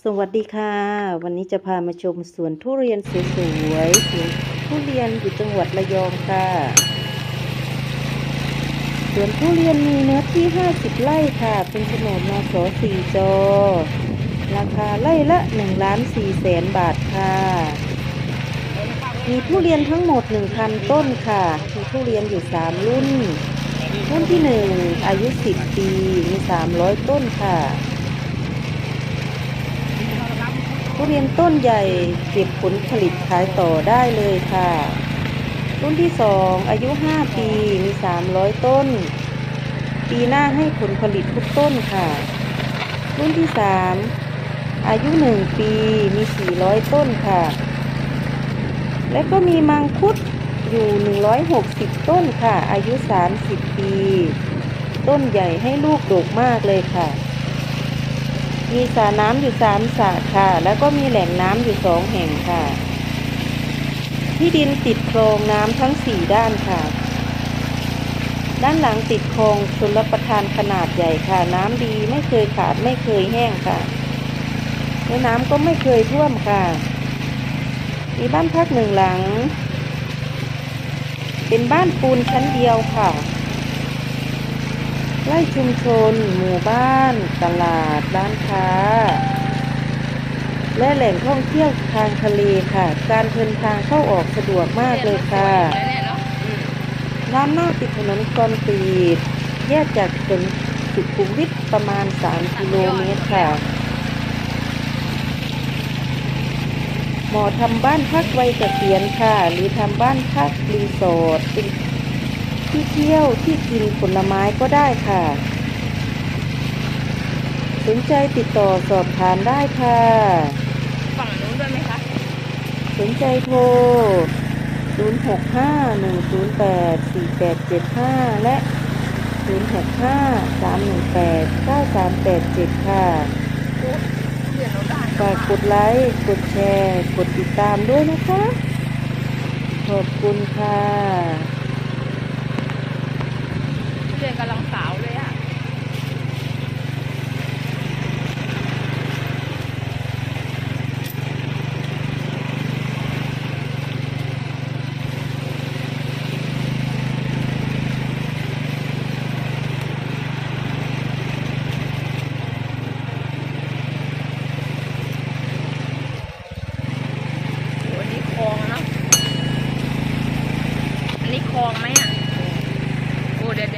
สวัสดีค่ะ วันนี้จะพามาชมสวนทุเรียนสวยๆสวนทุเรียนอยู่จังหวัดระยองค่ะสวนทุเรียนมีเนื้อที่ 50 ไร่ค่ะ เป็นโฉนดนส4จอ ราคาไร่ละ1ล้าน4แสนบาทค่ะ มีทุเรียนทั้งหมด 1,000 ต้นค่ะมีทุเรียนอยู่ 3 รุ่น รุ่นที่ 1 อายุ 10 ปี มี 300 ต้นค่ะ ทุเรียนต้นใหญ่เก็บผลผลิตขายต่อได้เลยค่ะ รุ่นที่สองอายุ 5 ปีมี 300 ต้น ปีหน้าให้ผลผลิตทุกต้นค่ะ รุ่นที่สามอายุ 1 ปีมี 400 ต้นค่ะ และก็มีมังคุดอยู่ 160 ต้นค่ะ อายุ 30 ปี ต้นใหญ่ให้ลูกดกมากเลยค่ะ มีสระน้ำอยู่สามสระค่ะ แล้วก็มีแหล่งน้ำอยู่สองแห่งค่ะ ที่ดินติดคลองน้ำทั้งสี่ด้านค่ะ ด้านหลังติดคลองชลประทานขนาดใหญ่ค่ะ น้ำดีไม่เคยขาดไม่เคยแห้งค่ะและน้ำก็ไม่เคยท่วมค่ะ มีบ้านพักหนึ่งหลัง เป็นบ้านปูนชั้นเดียวค่ะ ใกล้ชุมชน หมู่บ้าน ตลาด ร้านค้า และแหล่งท่องเที่ยวทางทะเลค่ะ การเดินทางเข้าออกสะดวกมากเลยค่ะ ร้านหน้าติดถนนคอนกรีตแยกจากถนนสุขุมวิทประมาณ 3 กิโลเมตรค่ะ หมอทำบ้านพักไว้เกษียณค่ะ หรือทำบ้านพักรีสอร์ทเป็น ที่เที่ยวที่กินผลไม้ก็ได้ค่ะ สนใจติดต่อสอบถามได้ค่ะ ฝั่งนู้นด้วยไหมคะ สนใจโทร 0651084875 และ 0653189387 ค่ะเดี๋ยวเราได้ฝากกดไลค์ กดแชร์ กดติดตามด้วยนะคะ ขอบคุณค่ะ เรียน กำลังสาวเลย